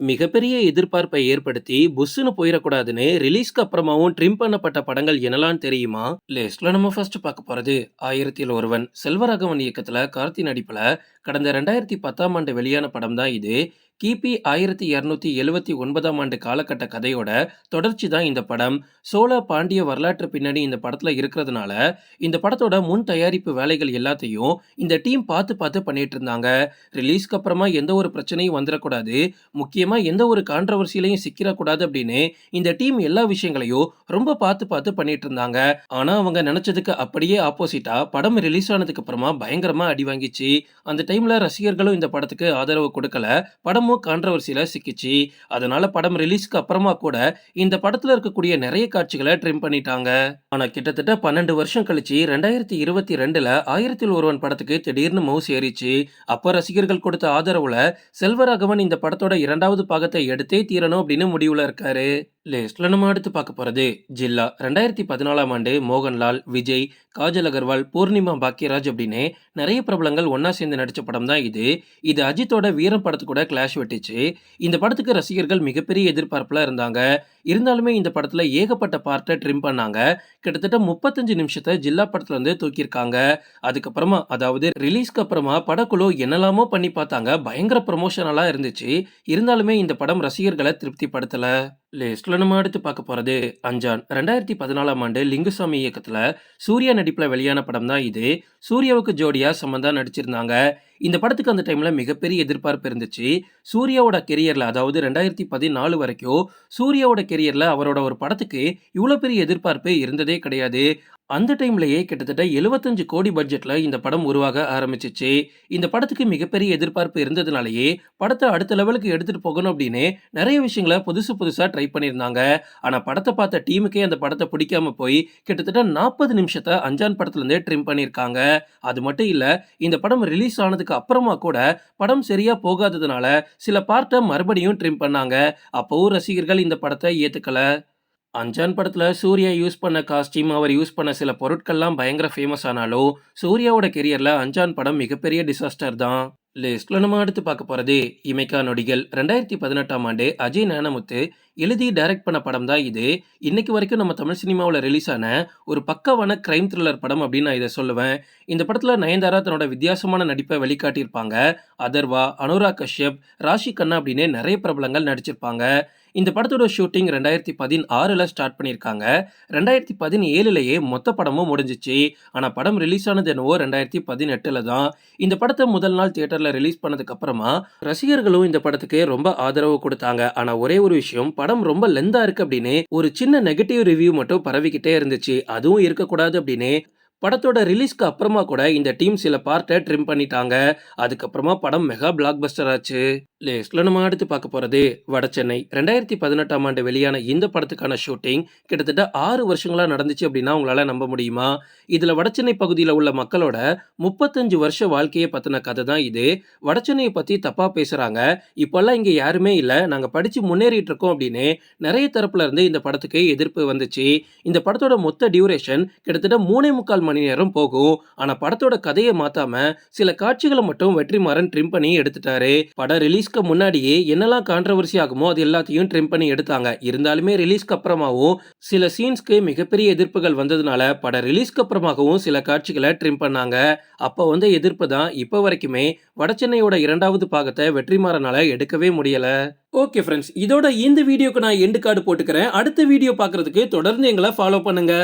மிகப்பெரிய எதிர்பார்ப்பை ஏற்படுத்தி புஷ்னு போயிடக்கூடாதுன்னு ரிலீஸ்க்கு அப்புறமாவும் ட்ரிம் பண்ணப்பட்ட படங்கள் என்னலாம் தெரியுமா? லிஸ்ட்ல நம்ம ஃபர்ஸ்ட் பார்க்க போறது ஆயிரத்தில் ஒருவன். செல்வராகவன் இயக்கத்துல கார்த்தி நடிப்புல கடந்த ரெண்டாயிரத்தி பத்தாம் ஆண்டு வெளியான படம் தான் இது. கிபி ஆயிரத்தி இரநூத்தி எழுவத்தி ஒன்பதாம் ஆண்டு காலகட்ட கதையோட தொடர்ச்சி தான் இந்த படம். சோழ பாண்டிய வரலாற்று பின்னணி இந்த படத்துல இருக்கிறதுனால இந்த படத்தோட முன் தயாரிப்பு வேலைகள் எல்லாத்தையும் இந்த டீம் பார்த்து பார்த்து பண்ணிட்டு இருந்தாங்க. ரிலீஸ்க்கு அப்புறமா எந்த ஒரு பிரச்சனையும் வந்துடக்கூடாது முக்கியமா எந்த ஒரு கான்ட்ரவர்சிலையும் சிக்கிடக்கூடாது அப்படின்னு இந்த டீம் எல்லா விஷயங்களையும் ரொம்ப பார்த்து பார்த்து பண்ணிட்டு இருந்தாங்க. ஆனா அவங்க நினைச்சதுக்கு அப்படியே ஆப்போசிட்டா படம் ரிலீஸ் ஆனதுக்கு அப்புறமா பயங்கரமா அடி வாங்கிச்சு. அந்த டைம்ல ரசிகர்களும் இந்த படத்துக்கு ஆதரவு கொடுக்கல. படமும் கான்ட்ரவர்சியில் சிக்கிச்சு. அதனால படம் ரிலீஸ்க்கு அப்புறமா கூட இந்த படத்துல இருக்கக்கூடிய நிறைய காட்சிகளை ட்ரிம் பண்ணிட்டாங்க. ஆனா கிட்டத்தட்ட பன்னெண்டு வருஷம் கழிச்சு ரெண்டாயிரத்தி இருபத்தி ரெண்டுல ஆயிரத்தில் ஒருவன் படத்துக்கு திடீர்னு மவுஸ் ஏறிச்சு. அப்போ ரசிகர்கள் கொடுத்த ஆதரவுல செல்வராகவன் இந்த படத்தோட இரண்டாவது பாகத்தை எடுத்தே தீரணும் அப்படின்னு முடிவுல இருக்காரு. லிஸ்ட்ல நம்ம அடுத்து பார்க்க போறது ஜில்லா. ரெண்டாயிரத்தி பதினாலாம் ஆண்டு மோகன்லால் விஜய் காஜல் அகர்வால் பூர்ணிமா பாக்கியராஜ் அப்படின்னு நிறைய பிரபலங்கள் ஒன்னா சேர்ந்து நடிச்ச படம் தான் இது. இது அஜித்தோட வீரம் படத்து கூட கிளாஷ் வெட்டிச்சு. இந்த படத்துக்கு ரசிகர்கள் மிகப்பெரிய எதிர்பார்ப்புல இருந்தாங்க. இருந்தாலுமே இந்த படத்தில் ஏகப்பட்ட பார்ட்டை ட்ரிம் பண்ணாங்க. கிட்டத்தட்ட முப்பத்தஞ்சு நிமிஷத்தை ஜில்லா படத்துல இருந்து தூக்கியிருக்காங்க. அதுக்கப்புறமா அதாவது ரிலீஸ்க்கு அப்புறமா படக்குழு என்னெல்லாமோ பண்ணி பார்த்தாங்க. பயங்கர ப்ரொமோஷனலா இருந்துச்சு. இருந்தாலுமே இந்த படம் ரசிகர்களை திருப்திப்படுத்தல. லிஸ்ட்ல நம்ம அடுத்து பார்க்க போறது அஞ்சான். ரெண்டாயிரத்தி பதினாலாம் ஆண்டு லிங்குசாமி இயக்கத்துல சூர்யா நடிப்புல வெளியான படம் தான் இது. சூர்யாவுக்கு ஜோடியா சம்பந்தா நடிச்சிருந்தாங்க. இந்த படத்துக்கு அந்த டைம்ல மிகப்பெரிய எதிர்பார்ப்பு இருந்துச்சு. சூர்யாவோட கெரியர்ல அதாவது ரெண்டாயிரத்தி பதினாலு வரைக்கும் சூர்யாவோட கெரியர்ல அவரோட ஒரு படத்துக்கு இவ்வளவு பெரிய எதிர்பார்ப்பு இருந்ததே கிடையாது. அந்த டைம்லயே கிட்டத்தட்ட 75 கோடி பட்ஜெட்ல இந்த படம் உருவாக ஆரம்பிச்சிச்சு. இந்த படத்துக்கு மிகப்பெரிய எதிர்பார்ப்பு இருந்ததுனாலயே படத்தை அடுத்த லெவலுக்கு எடுத்துட்டு போகணும் அப்படின்னு நிறைய விஷயங்களை புதுசு புதுசா ட்ரை பண்ணியிருந்தாங்க. ஆனா படத்தை பார்த்த டீமுக்கே அந்த படத்தை பிடிக்காம போய் கிட்டத்தட்ட நாற்பது நிமிஷத்தை அஞ்சான் படத்துல இருந்தே ட்ரிம் பண்ணியிருக்காங்க. அது மட்டும் இல்ல இந்த படம் ரிலீஸ் ஆனதுக்கு அப்புறமா கூட படம் சரியா போகாததுனால சில பார்ட்டை மறுபடியும் ட்ரிம் பண்ணாங்க. அப்பவும் ரசிகர்கள் இந்த படத்தை ஏத்துக்கல. அஞ்சான் படத்தில் சூர்யா யூஸ் பண்ண காஸ்டியூம் அவர் யூஸ் பண்ண சில பொருட்கள்லாம் பயங்கர ஃபேமஸ் ஆனாலும் சூர்யாவோட கெரியரில் அஞ்சான் படம் மிகப்பெரிய டிசாஸ்டர் தான். லிஸ்ட்ல நம்ம அடுத்து பார்க்க போகிறது இமைக்கா நொடிகள். ரெண்டாயிரத்தி பதினெட்டாம் ஆண்டு அஜய் ஞானமுத்து எழுதி டைரக்ட் பண்ண படம் தான் இது. இன்னைக்கு வரைக்கும் நம்ம தமிழ் சினிமாவில் ரிலீஸ் ஆன ஒரு பக்கவான கிரைம் த்ரில்லர் படம் அப்படின்னு நான் இதை சொல்லுவேன். இந்த படத்தில் நயன்தாரா தன்னோட வித்தியாசமான நடிப்பை வெளிக்காட்டியிருப்பாங்க. அதர்வா அனுராக் கஷ்யப் ராஷி கண்ணா அப்படின்னு நிறைய பிரபலங்கள் நடிச்சிருப்பாங்க. இந்த படத்தோட ஷூட்டிங் ரெண்டாயிரத்தி பதினாறில் ஸ்டார்ட் பண்ணியிருக்காங்க. ரெண்டாயிரத்தி பதினேழுலேயே மொத்த படமும் முடிஞ்சிச்சு. ஆனால் படம் ரிலீஸ் ஆனது என்னவோ ரெண்டாயிரத்தி பதினெட்டில் தான். இந்த படத்தை முதல் நாள் தியேட்டரில் ரிலீஸ் பண்ணதுக்கப்புறமா ரசிகர்களும் இந்த படத்துக்கு ரொம்ப ஆதரவு கொடுத்தாங்க. ஆனால் ஒரே ஒரு விஷயம் படம் ரொம்ப லெந்தாக இருக்குது அப்படின்னு ஒரு சின்ன நெகட்டிவ் ரிவ்யூ மட்டும் பரவிக்கிட்டே இருந்துச்சு. அதுவும் இருக்கக்கூடாது அப்படின்னு படத்தோட ரிலீஸ்க்கு அப்புறமா கூட இந்த டீம் சில பார்ட்டை ட்ரிம் பண்ணிட்டாங்க. அதுக்கப்புறமா படம் மெகா பிளாக் பஸ்டர் ஆச்சு. லிஸ்ட்ல நம்ம அடுத்து பார்க்க போறது வட சென்னை. ரெண்டாயிரத்தி பதினெட்டாம் ஆண்டு வெளியான இந்த படத்துக்கான ஷூட்டிங் கிட்டத்தட்ட ஆறு வருஷங்களா நடந்துச்சு அப்படின்னா உங்களால நம்ப முடியுமா? இதுல வடசென்னை பகுதியில் உள்ள மக்களோட முப்பத்தஞ்சு வருஷ வாழ்க்கையை பத்தின கதை தான் இது. வடசென்னையை பத்தி தப்பா பேசுறாங்க. இப்பெல்லாம் இங்க யாருமே இல்லை. நாங்க படிச்சு முன்னேறிட்டு இருக்கோம் அப்படின்னு நிறைய தரப்புல இருந்து இந்த படத்துக்கு எதிர்ப்பு வந்துச்சு. இந்த படத்தோட மொத்த டியூரேஷன் கிட்டத்தட்ட மூணே முக்கால் மணி நேரம் போகும். ஆனா படத்தோட கதையை மாத்தாம சில காட்சிகளை மட்டும் வெற்றிமாறன் ட்ரிம் பண்ணி எடுத்துட்டாரு. படம் ரிலீஸ்க்கு முன்னாடியே என்னெல்லாம் கான்ட்ரவர்சி ஆகுமோ அது எல்லாத்தையும் ட்ரிம் பண்ணி எடுத்தாங்க. இருந்தாலுமே ரிலீஸ்க்கு அப்புறமாவும் சில சீன்ஸ்க்கு மிகப்பெரிய எதிர்ப்புகள் வந்ததுனால படம் ரிலீஸ்க்கு அப்புறமாகவும் சில காட்சிகளை ட்ரிம் பண்ணாங்க. அப்போ வந்த எதிர்ப்பு தான் இப்போ வரைக்குமே வடச்சென்னையோட இரண்டாவது பாகத்தை வெற்றிமாறனால எடுக்கவே முடியல. ஓகே ஃப்ரெண்ட்ஸ் இதோட இந்த வீடியோக்கு நான் எண்டு கார்டு போட்டுக்கிறேன். அடுத்த வீடியோ பார்க்கறதுக்கு தொடர்ந்து எங்களை ஃபாலோ பண்ணுங்க.